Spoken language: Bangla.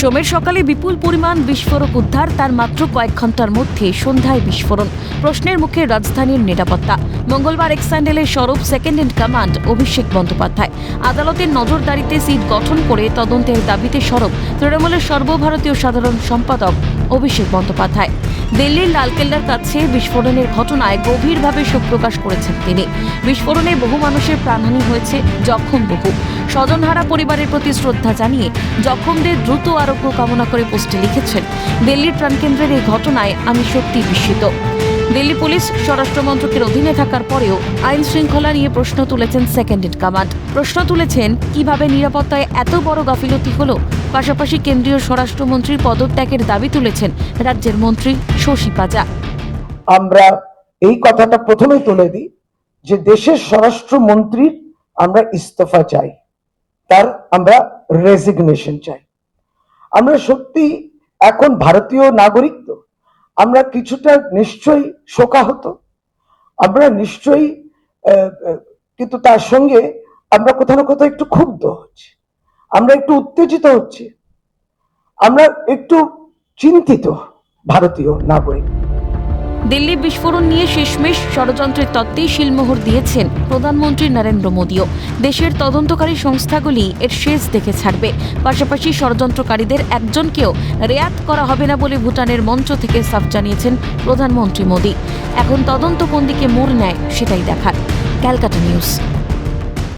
সোমের সকালে বিপুল পরিমাণ বিস্ফোরক উদ্ধার, তার মাত্র কয়েক ঘণ্টার মধ্যে সন্ধ্যায় বিস্ফোরণ। প্রশ্নের মুখে রাজধানীর নিরাপত্তা। মঙ্গলবার এক্সান্ডেলের সরব second in command Abhishek Bandyopadhyay. আদালতের নজরদারিতে সিট গঠন করে তদন্তের দাবিতে সরব তৃণমূলের সর্বভারতীয় সাধারণ সম্পাদক অভিষেক বন্দ্যোপাধ্যায়। দিল্লির লালকেল্লার কাছে বিস্ফোরণের ঘটনায় গভীরভাবে শোক প্রকাশ করেছেন তিনি। বিস্ফোরণে বহু মানুষের প্রাণহানি হয়েছে জখম বহু স্বজনহারা পরিবারের প্রতি শ্রদ্ধা জানিয়ে জখমদের দ্রুত আরোগ্য কামনা করে পোস্টে লিখেছেন, দিল্লির প্রাণকেন্দ্রের এই ঘটনায় আমি সত্যি বিস্মিত। দিল্লি পুলিশ স্বরাষ্ট্রমন্ত্রকের অধীনে থাকার পরেও আইন শৃঙ্খলা নিয়ে প্রশ্ন তুলেছেন সেকেন্ড ইন কমান্ড প্রশ্ন তুলেছেন, কীভাবে নিরাপত্তায় এত বড় গাফিলতি হলো? পাশাপাশি কেন্দ্রীয় স্বরাষ্ট্রমন্ত্রীর পদত্যাগের দাবি তুলেছেন রাজ্যের মন্ত্রী শশী পাজা। আমরা এই কথাটা প্রথমেই তুলে দিই যে দেশের স্বরাষ্ট্রমন্ত্রীর আমরা ইস্তফা চাই, তার আমরা রেজিগনেশন চাই। আমরা সত্যি এখন ভারতীয় নাগরিক তো আমরা কিছুটা নিশ্চয়ই শোকা হতো আমরা নিশ্চয়ই কিন্তু তার সঙ্গে আমরা কোথাও না কোথাও একটু ক্ষুব্ধ হচ্ছি। আমরা একটু উত্তেজিত হচ্ছি। আমরা একটু চিন্তিত ভারতীয় নাগরিক। দিল্লি বিস্ফোরণ নিয়ে শেষমেশ ষড়যন্ত্রের তত্ত্বেই শিলমোহর দিয়েছেন প্রধানমন্ত্রী নরেন্দ্র মোদীও। দেশের তদন্তকারী সংস্থাগুলি এর শেষ দেখে ছাড়বে। পাশাপাশি ষড়যন্ত্রকারীদের একজনকেও রেয়াত করা হবে না বলে ভুটানের মঞ্চ থেকে সাফ জানিয়েছেন প্রধানমন্ত্রী মোদী। এখন তদন্ত কোন দিকে মোড় নেয় সেটাই দেখার। Calcutta news.